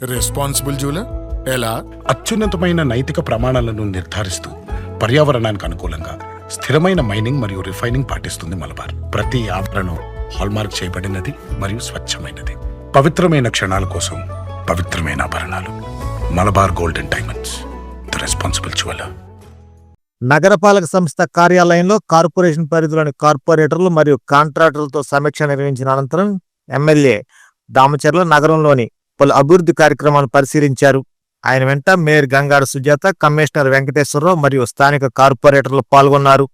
Responsible jeweller ఎలా? అత్యున్నతమైన నైతిక ప్రమాణాలను నిర్ధారిస్తూ పర్యావరణానికి అనుకూలంగా స్థిరమైన మైనింగ్ మరియు రిఫైనింగ్ పాటిస్తుంది మలబార్. ప్రతి ఆభరణం హాల్మార్క్ చేయబడినది మరియు స్వచ్ఛమైనది. పవిత్రమైన క్షణాల కోసం పవిత్రమైన ఆభరణాలు. Malabar golden diamonds the responsible jeweller నగరపాలక సంస్థ కార్యాలయంలో కార్పొరేషన్ పరిధిలోని కార్పొరేటర్లు మరియు కాంట్రాక్టర్లతో సమీక్ష నిర్వహించిన అనంతరం ఎమ్మెల్యే దామచర్ల నగరంలోని పలు అభివృద్ధి కార్యక్రమాలు పరిశీలించారు. ఆయన వెంట మేయర్ గంగాడ సుజాత కమిషనర్ వెంకటేశ్వరరావు మరియు స్థానిక కార్పొరేటర్లు పాల్గొన్నారు.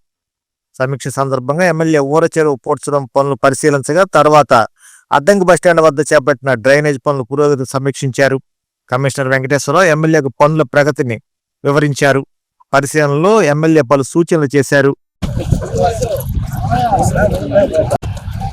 సమీక్ష సందర్భంగా ఎమ్మెల్యే ఊర చెరువు పోడ్చడం పనులు పరిశీలించగా తర్వాత అద్దంకి బస్టాండ్ వద్ద చేపట్టిన డ్రైనేజ్ పనుల పురోగతి సమీక్షించారు. కమిషనర్ వెంకటేశ్వరరావు ఎమ్మెల్యేకు పనుల ప్రగతిని వివరించారు. పరిశీలనలో ఎమ్మెల్యే పలు సూచనలు చేశారు.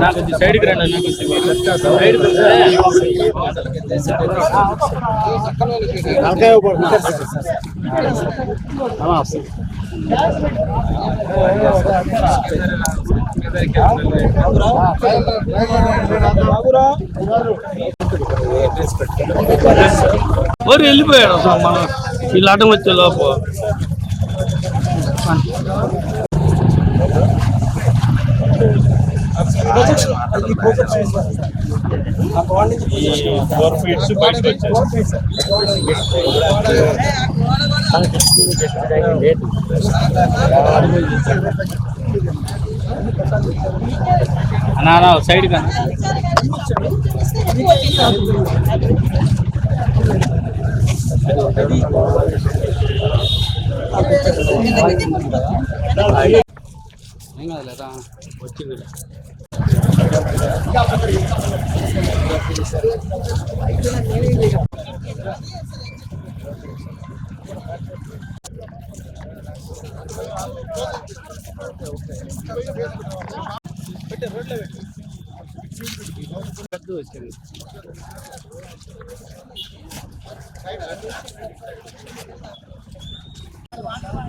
నాకు సైడ్కి రండి నాకు మరి వెళ్ళిపోయాడు అసలు మనం వీళ్ళు ఆటం వచ్చే లోపు. ఫోర్ ఫీట్స్ బయటకు అన్నా సైడ్ కానీ అది వచ్చింది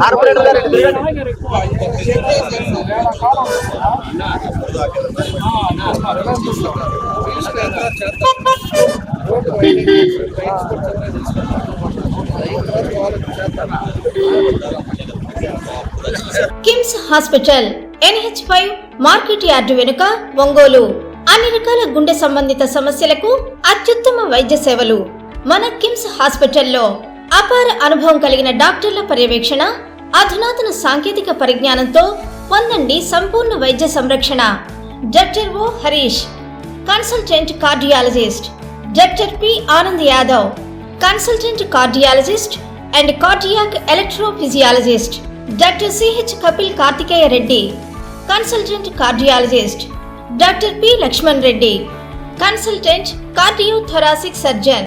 కార్పొరేటర్ గారు KIMS hospital NH five market yard వెనుక ఒంగోలు. అన్ని రకాల గుండె సంబంధిత సమస్యలకు అత్యుత్తమ వైద్య సేవలు. మన కిమ్స్ హాస్పిటల్లో అపార అనుభవం కలిగిన డాక్టర్ల పర్యవేక్షణ అధునాతన సాంకేతిక పరిజ్ఞానంతో పొందండి సంపూర్ణ వైద్య సంరక్షణ. Doctor O Harish consultant cardiologist. Doctor P Anand Yadav consultant cardiologist and cardiac electrophysiologist. Doctor CH Kapil Karthikeya Reddy consultant cardiologist. Doctor P Laxman Reddy consultant cardio thoracic surgeon.